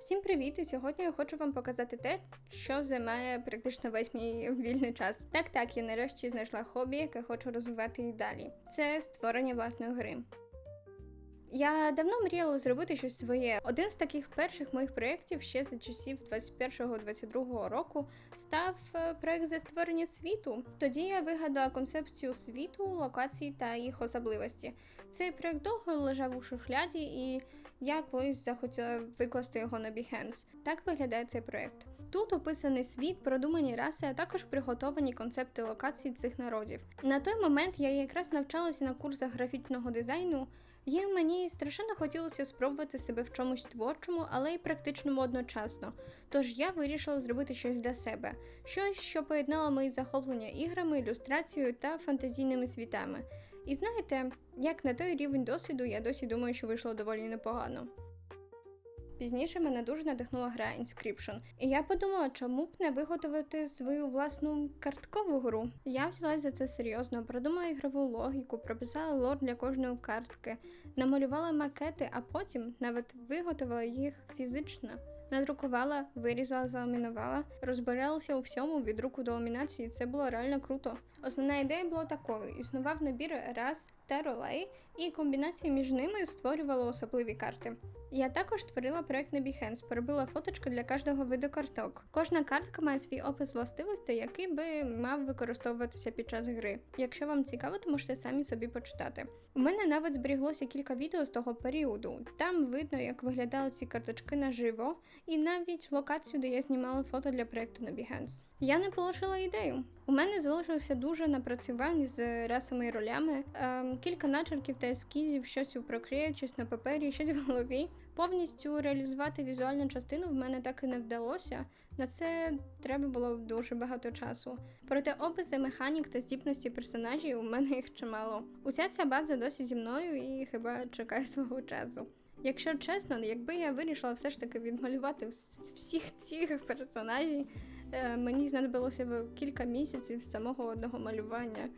Всім привіт! І сьогодні я хочу вам показати те, що займає практично весь мій вільний час. Так, так, я нарешті знайшла хобі, яке хочу розвивати і далі. Це створення власної гри. Я давно мріяла зробити щось своє. Один з таких перших моїх проєктів ще за часів 21-22 року став е, проєкт за створення світу. Тоді я вигадала концепцію світу, локацій та їх особливості. Цей проєкт довго лежав у шухляді, і я колись захотіла викласти його на Behance. Так виглядає цей проєкт. Тут описаний світ, продумані раси, а також приготовані концепти локацій цих народів. На той момент я якраз навчалася на курсах графічного дизайну, і мені страшенно хотілося спробувати себе в чомусь творчому, але й практичному одночасно. Тож я вирішила зробити щось для себе, щось, що поєднало мої захоплення іграми, ілюстрацією та фантазійними світами. І знаєте, як на той рівень досвіду, я досі думаю, що вийшло доволі непогано. Пізніше мене дуже надихнула гра Inscription, і я подумала, чому б не виготовити свою власну карткову гру. Я взялась за це серйозно, продумала ігрову логіку, прописала лор для кожної картки, намалювала макети, а потім навіть виготовила їх фізично. Надрукувала, вирізала, заламінувала, розбиралася у всьому від руку до ламінації. Це було реально круто. Основна ідея була такою: існував набір раз та ролей, і комбінація між ними створювала особливі карти. Я також створила проект на Behance, поробила фоточку для кожного виду карток. Кожна картка має свій опис властивостей, який би мав використовуватися під час гри. Якщо вам цікаво, то можете самі собі почитати. У мене навіть зберіглося кілька відео з того періоду. Там видно, як виглядали ці карточки наживо, і навіть локацію, де я знімала фото для проекту на Behance. Я не полишила ідею. У мене залишилося дуже напрацювань з расами і ролями, ем, кілька начерків та ескізів, щось у Procreate, щось на папері, щось в голові. Повністю реалізувати візуальну частину в мене так і не вдалося. На це треба було дуже багато часу. Проте описи механік та здібності персонажів у мене їх чимало. Уся ця база досі зі мною і хіба чекає свого часу. Якщо чесно, якби я вирішила все ж таки відмалювати всіх цих персонажів, е, мені знадобилося б кілька місяців самого одного малювання.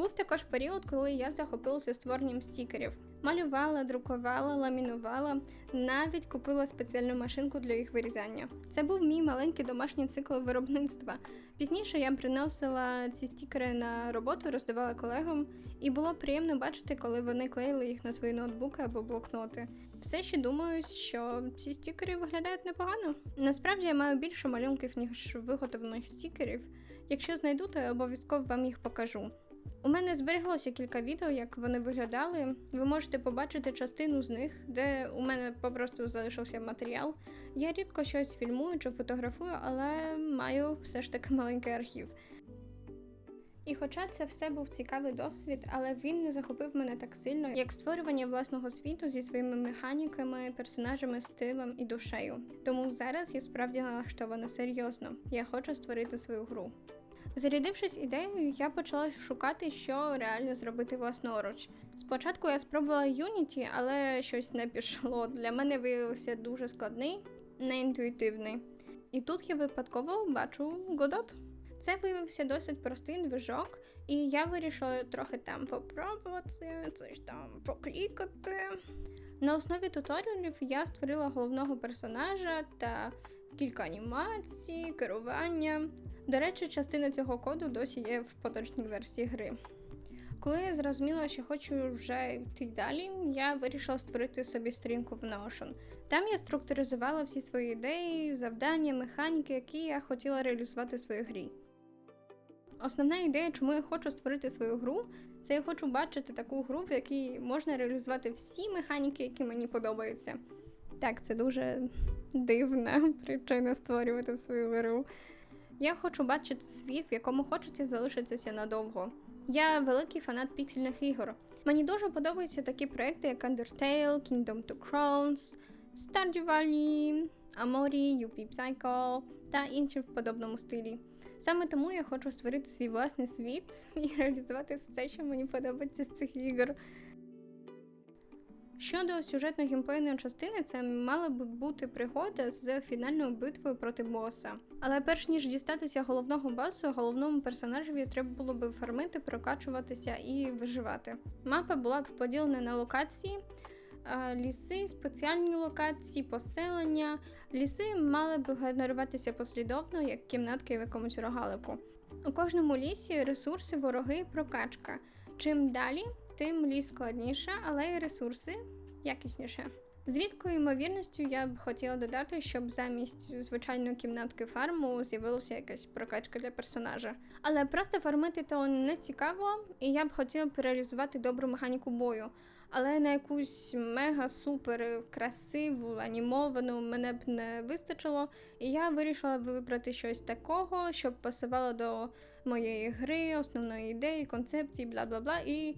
Був також період, коли я захопилася створенням стікерів. Малювала, друкувала, ламінувала, навіть купила спеціальну машинку для їх вирізання. Це був мій маленький домашній цикл виробництва. Пізніше я приносила ці стікери на роботу, роздавала колегам, і було приємно бачити, коли вони клеїли їх на свої ноутбуки або блокноти. Все ще думаю, що ці стікери виглядають непогано. Насправді я маю більше малюнків, ніж виготовлених стікерів. Якщо знайду, то я обов'язково вам їх покажу. У мене збереглося кілька відео, як вони виглядали. Ви можете побачити частину з них, де у мене попросту залишився матеріал. Я рідко щось фільмую чи фотографую, але маю все ж таки маленький архів. І хоча це все був цікавий досвід, але він не захопив мене так сильно, як створювання власного світу зі своїми механіками, персонажами, стилем і душею. Тому зараз я справді налаштована серйозно. Я хочу створити свою гру. Зарядившись ідеєю, я почала шукати, що реально зробити власноруч. Спочатку я спробувала Unity, але щось не пішло. Для мене виявився дуже складний, неінтуїтивний. І тут я випадково бачу Godot. Це виявився досить простий движок, і я вирішила трохи там попробувати, це там поклікати. На основі туторіалів я створила головного персонажа та кілька анімацій, керування. До речі, частина цього коду досі є в поточній версії гри. Коли я зрозуміла, що хочу вже йти далі, я вирішила створити собі сторінку в Notion. Там я структуризувала всі свої ідеї, завдання, механіки, які я хотіла реалізувати в своїй грі. Основна ідея, чому я хочу створити свою гру, це я хочу бачити таку гру, в якій можна реалізувати всі механіки, які мені подобаються. Так, це дуже дивна причина створювати свою гру. Я хочу бачити світ, в якому хочеться залишитися надовго. Я великий фанат піксельних ігор. Мені дуже подобаються такі проекти, як Undertale, Kingdom to Crowns, Stardew Valley, Amori, UP Psycho та інші в подобному стилі. Саме тому я хочу створити свій власний світ і реалізувати все, що мені подобається з цих ігор. Щодо сюжетно-геймплейної частини, це мала би бути пригода з фінальною битвою проти боса. Але перш ніж дістатися головного босу, головному персонажеві треба було би фармити, прокачуватися і виживати. Мапа була б поділена на локації. ліси, спеціальні локації, поселення. Ліси мали б генеруватися послідовно, як кімнатки в якомусь рогалику. У кожному лісі ресурси, вороги, прокачка. Чим далі, тим ліс складніше, але й ресурси якісніше. З рідкою ймовірністю я б хотіла додати, щоб замість звичайної кімнатки фарму з'явилася якась прокачка для персонажа. Але просто фармити то не цікаво, і я б хотіла б реалізувати добру механіку бою. Але на якусь мега супер красиву, анімовану мене б не вистачило, і я вирішила вибрати щось такого, щоб пасувало до моєї гри, основної ідеї, концепції, бла бла бла, і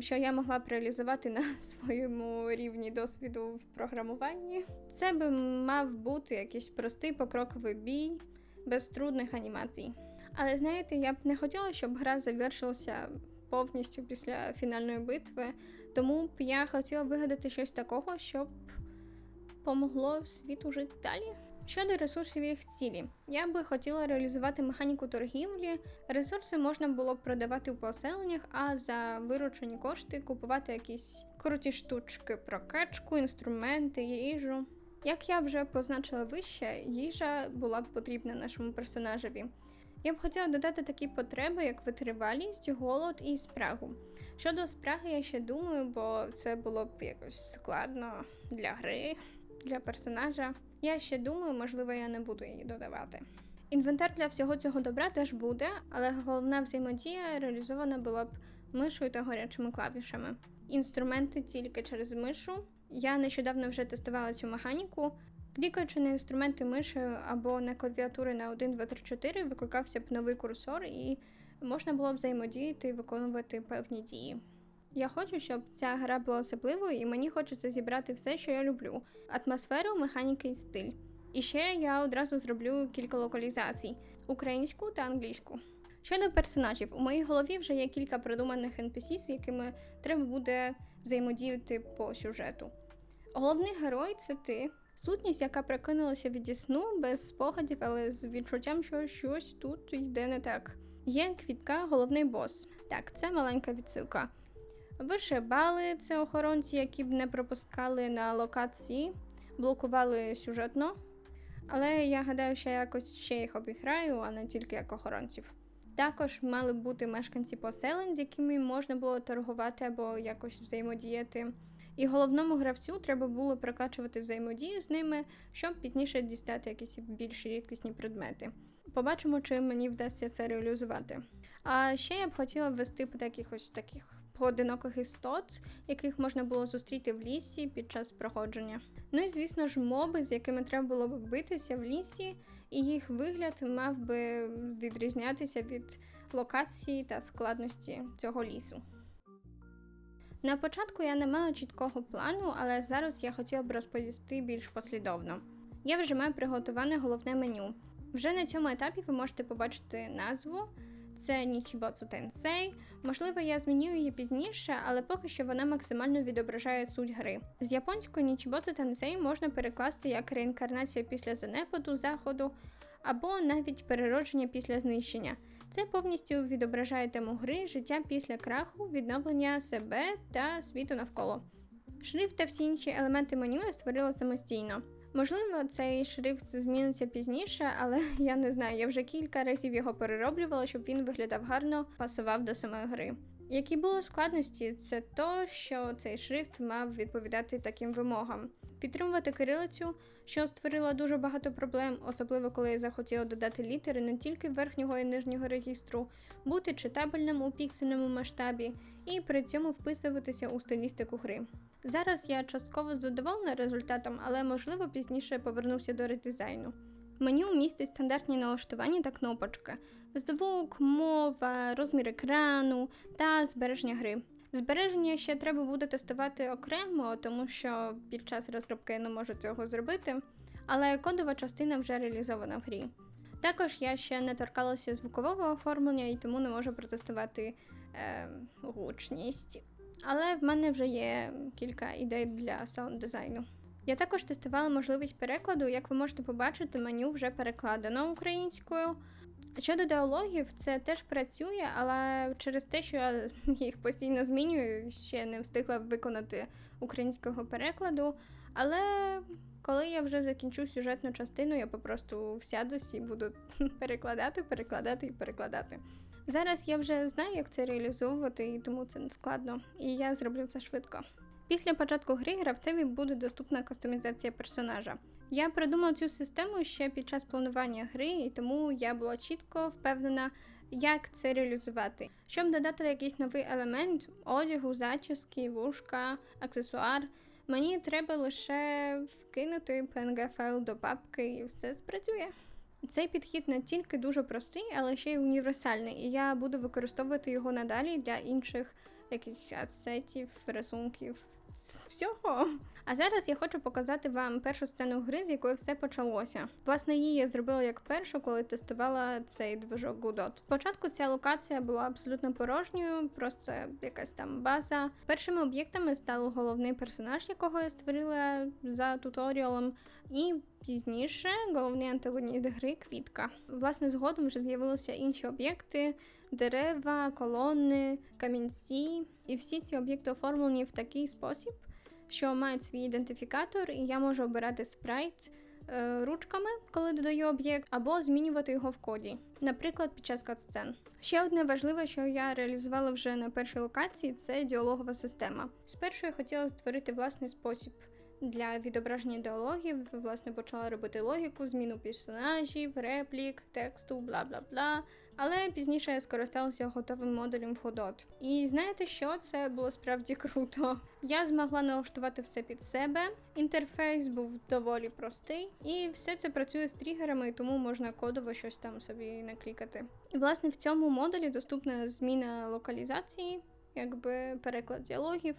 що я могла б реалізувати на своєму рівні досвіду в програмуванні. Це би мав бути якийсь простий покроковий бій без трудних анімацій. Але знаєте, я б не хотіла, щоб гра завершилася повністю після фінальної битви, тому б я хотіла вигадати щось такого, щоб помогло світу жити далі. Щодо ресурсів їх цілі, я би хотіла реалізувати механіку торгівлі. Ресурси можна було б продавати у поселеннях, а за виручені кошти купувати якісь круті штучки, прокачку, інструменти, їжу. Як я вже позначила вище, їжа була б потрібна нашому персонажеві. Я б хотіла додати такі потреби, як витривалість, голод і спрагу. Щодо спраги, я ще думаю, бо це було б якось складно для гри, для персонажа. Я ще думаю, можливо, я не буду її додавати. Інвентар для всього цього добра теж буде, але головна взаємодія реалізована була б мишою та гарячими клавішами. Інструменти тільки через мишу. Я нещодавно вже тестувала цю механіку. Клікаючи на інструменти мишею або на клавіатури на 1, 2, 3, 4, викликався б новий курсор, і можна було взаємодіяти і виконувати певні дії. Я хочу, щоб ця гра була особливою, і мені хочеться зібрати все, що я люблю: атмосферу, механіки і стиль. І ще я одразу зроблю кілька локалізацій: українську та англійську. Щодо персонажів, у моїй голові вже є кілька придуманих NPC, з якими треба буде взаємодіяти по сюжету. Головний герой це ти, сутність, яка прокинулася від сну без спогадів, але з відчуттям, що щось тут йде не так. Є квітка, головний бос. Так, це маленька відсилка. Вишибали це охоронці, які б не пропускали на локації, блокували сюжетно. Але я гадаю, що якось ще їх обіграю, а не тільки як охоронців. Також мали бути мешканці поселень, з якими можна було торгувати або якось взаємодіяти. І головному гравцю треба було прокачувати взаємодію з ними, щоб пізніше дістати якісь більш рідкісні предмети. Побачимо, чи мені вдасться це реалізувати. А ще я б хотіла ввести по якихось таких поодиноких істот, яких можна було зустріти в лісі під час проходження. Ну і звісно ж, моби, з якими треба було б битися в лісі, і їх вигляд мав би відрізнятися від локації та складності цього лісу. На початку я не мала чіткого плану, але зараз я хотіла б розповісти більш послідовно. Я вже маю приготоване головне меню. Вже на цьому етапі ви можете побачити назву. Це Нічібоцу Тенсей. Можливо, я зміню її пізніше, але поки що вона максимально відображає суть гри. З японської Нічібоцу Тенсей можна перекласти як реінкарнація після занепаду, заходу або навіть переродження після знищення. Це повністю відображає тему гри, життя після краху, відновлення себе та світу навколо. Шрифт та всі інші елементи меню я створила самостійно. Можливо, цей шрифт зміниться пізніше, але я не знаю. Я вже кілька разів його перероблювала, щоб він виглядав гарно, пасував до самої гри. Які були складності, це то, що цей шрифт мав відповідати таким вимогам. Підтримувати кирилицю, що створило дуже багато проблем, особливо коли я захотіла додати літери не тільки верхнього і нижнього регістру, бути читабельним у піксельному масштабі і при цьому вписуватися у стилістику гри. Зараз я частково задоволена результатом, але можливо пізніше повернуся до редизайну. Меню містить стандартні налаштування та кнопочки, звук, мова, розмір екрану та збереження гри. Збереження ще треба буде тестувати окремо, тому що під час розробки я не можу цього зробити, але кодова частина вже реалізована в грі. Також я ще не торкалася звукового оформлення і тому не можу протестувати е, гучність. Але в мене вже є кілька ідей для саунд дизайну. Я також тестувала можливість перекладу, як ви можете побачити, меню вже перекладено українською. Щодо діалогів, це теж працює, але через те, що я їх постійно змінюю, ще не встигла виконати українського перекладу. Але коли я вже закінчу сюжетну частину, я попросту сядусь і буду перекладати, перекладати і перекладати. Зараз я вже знаю, як це реалізовувати, і тому це не складно, і я зроблю це швидко. Після початку гри гравцеві буде доступна кастомізація персонажа. Я придумала цю систему ще під час планування гри, і тому я була чітко впевнена, як це реалізувати. Щоб додати якийсь новий елемент одягу, зачіски, вушка, аксесуар, мені треба лише вкинути PNG файл до папки і все спрацює. Цей підхід не тільки дуже простий, але ще й універсальний, і я буду використовувати його надалі для інших якихось асетів, рисунків, всього. А зараз я хочу показати вам першу сцену гри, з якої все почалося. Власне, її я зробила як першу, коли тестувала цей движок Godot. Спочатку ця локація була абсолютно порожньою, просто якась там база. Першими об'єктами став головний персонаж, якого я створила за туторіалом, і пізніше головний антагоніст гри квітка. Власне, згодом вже з'явилися інші об'єкти. Дерева, колони, камінці, і всі ці об'єкти оформлені в такий спосіб, що мають свій ідентифікатор, і я можу обирати спрайт е, ручками, коли додаю об'єкт, або змінювати його в коді, наприклад, під час катсцен. Ще одне важливе, що я реалізувала вже на першій локації, це діалогова система. Спершу я хотіла створити власний спосіб. Для відображення діалогів, власне, почала робити логіку, зміну персонажів, реплік, тексту, бла бла бла. Але пізніше я скористалася готовим модулем в Godot. І знаєте що? Це було справді круто. Я змогла налаштувати все під себе. Інтерфейс був доволі простий, і все це працює з тригерами, тому можна кодово щось там собі наклікати. І власне в цьому модулі доступна зміна локалізації, якби переклад діалогів.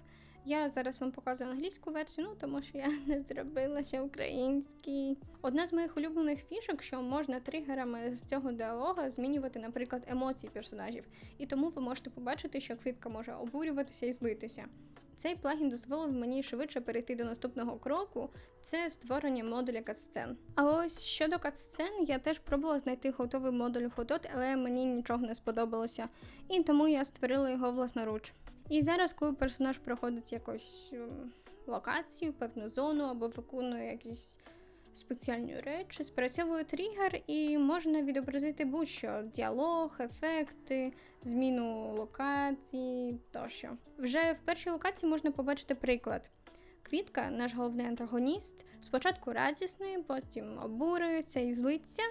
Я зараз вам показую англійську версію, ну тому що я не зробила ще український. Одна з моїх улюблених фішок, що можна тригерами з цього діалога змінювати, наприклад, емоції персонажів, і тому ви можете побачити, що квітка може обурюватися і злитися. Цей плагін дозволив мені швидше перейти до наступного кроку це створення модуля катсцен. А ось щодо катсцен, я теж пробувала знайти готовий модуль в Godot, але мені нічого не сподобалося, і тому я створила його власноруч. І зараз, коли персонаж проходить якусь ем, локацію, певну зону або виконує якісь спеціальні речі, спрацьовує тригер і можна відобразити будь-що діалог, ефекти, зміну локації тощо. Вже в першій локації можна побачити приклад. Квітка, наш головний антагоніст, спочатку радісний, потім обурюється і злиться,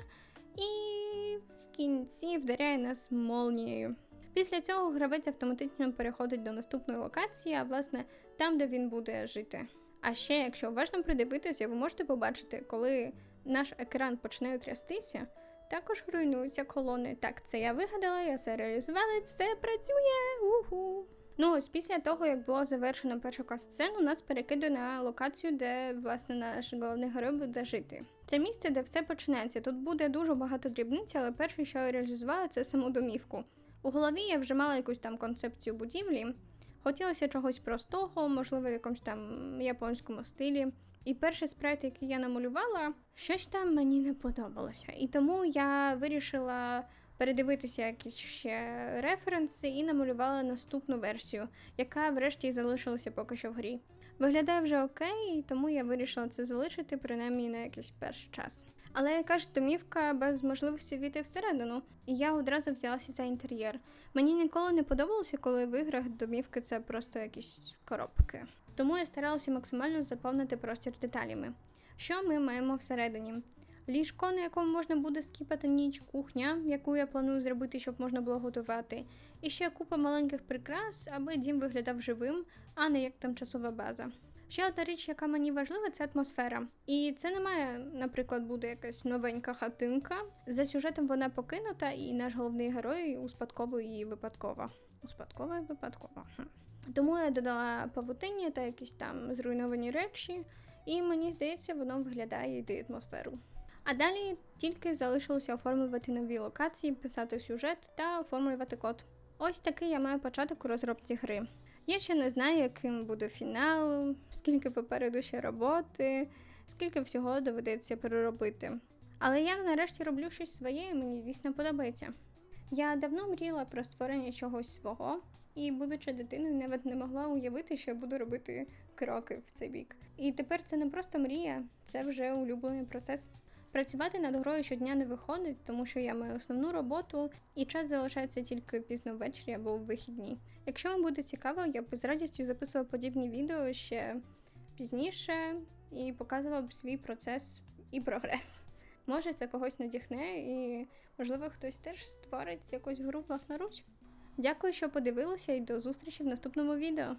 і в кінці вдаряє нас молнією. Після цього гравець автоматично переходить до наступної локації, а власне там, де він буде жити. А ще, якщо уважно придивитися, ви можете побачити, коли наш екран почне трястися, також руйнуються колони. Так, це я вигадала, я це реалізувала, це працює. Уху! Ну ось після того, як було завершено першу касцену, нас перекидує на локацію, де власне наш головний герой буде жити. Це місце, де все починається. Тут буде дуже багато дрібниць, але перше, що я реалізувала, це саму домівку. У голові я вже мала якусь там концепцію будівлі. Хотілося чогось простого, можливо, в якомусь там японському стилі. І перший спрайт, який я намалювала, щось там мені не подобалося. І тому я вирішила передивитися якісь ще референси і намалювала наступну версію, яка врешті залишилася поки що в грі. Виглядає вже окей, тому я вирішила це залишити принаймні на якийсь перший час. Але яка ж домівка без можливості війти всередину, і я одразу взялася за інтер'єр. Мені ніколи не подобалося, коли в іграх домівки це просто якісь коробки. Тому я старалася максимально заповнити простір деталями. Що ми маємо всередині? Ліжко, на якому можна буде скіпати ніч, кухня, яку я планую зробити, щоб можна було готувати, і ще купа маленьких прикрас, аби дім виглядав живим, а не як тимчасова база. Ще одна річ, яка мені важлива, це атмосфера. І це не має, наприклад, буде якась новенька хатинка. За сюжетом вона покинута, і наш головний герой успадковує її випадково. Успадково і випадково. Тому я додала павутиння та якісь там зруйновані речі, і мені здається, воно виглядає дає атмосферу. А далі тільки залишилося оформлювати нові локації, писати сюжет та оформлювати код. Ось такий я маю початок у розробці гри. Я ще не знаю, яким буде фінал, скільки попереду ще роботи, скільки всього доведеться переробити. Але я нарешті роблю щось своє, і мені дійсно подобається. Я давно мріяла про створення чогось свого, і, будучи дитиною, навіть не могла уявити, що я буду робити кроки в цей бік. І тепер це не просто мрія, це вже улюблений процес. Працювати над грою щодня не виходить, тому що я маю основну роботу, і час залишається тільки пізно ввечері або в вихідні. Якщо вам буде цікаво, я б з радістю записував подібні відео ще пізніше і показував б свій процес і прогрес. Може, це когось надихне, і можливо хтось теж створить якусь гру власноруч. Дякую, що подивилися, і до зустрічі в наступному відео.